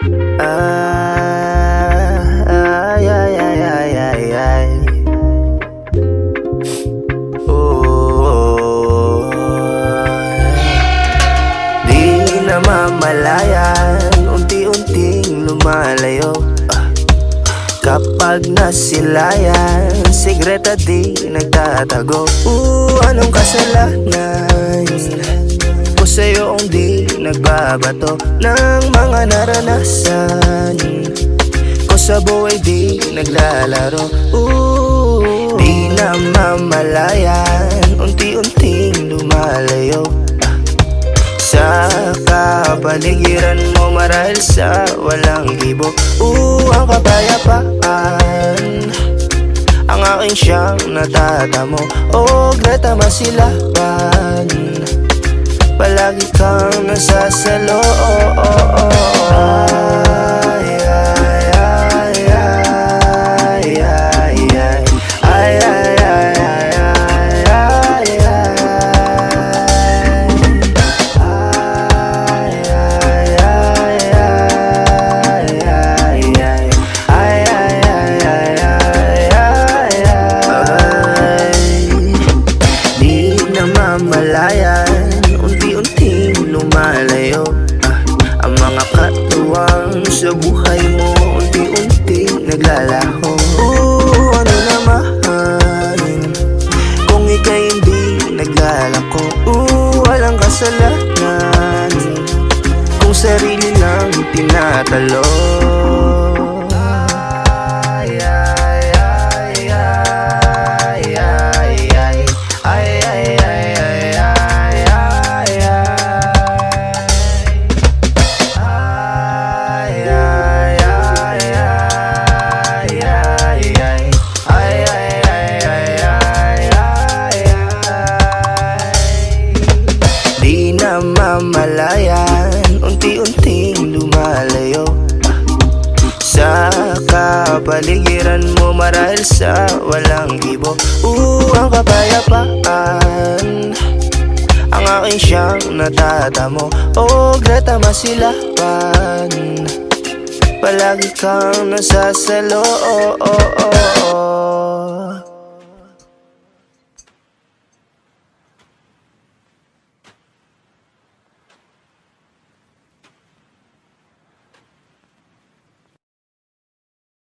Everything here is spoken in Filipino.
Ay, ay, ay, ay, ay, ay. Oh, di na mamalayan, unti-unting lumalayo. Kapag nasilayan, sigreta di nagtatago. Uh, anong kasalanan ko sa'yo ang di nagbabato Ng mga naranasan. Ko sa buhay di naglalaro Uh, di na mamalayan. Unti-unting lumalayo. Sa kapaligiran mo marahil sa walang gibo Uh, ang kapayapaan. Ang aking siyang natatamo O Greta Masilapan Palagi kang nasasalo oh, oh, oh. Ay, ay, ay, ay, ay, ay. Ay, ay, ay, ay, ay, ay, ay. Di na mamalayan lumalayo ah, Ang mga katuwang sa buhay mo. Unti-unting naglalaho Oo, ano naman Kung ika'y hindi naglalako? Oo, walang kasalanan Kung sarili lang tinatalo na mamalayan Unti-unting lumalayo. Sa kapaligiran mo marahil sa walang gibo Uh, ang kapayapaan. Ang aking siyang natatamo. O Greta Masilapan. Palagi kang nasasalo oh, oh, oh, oh.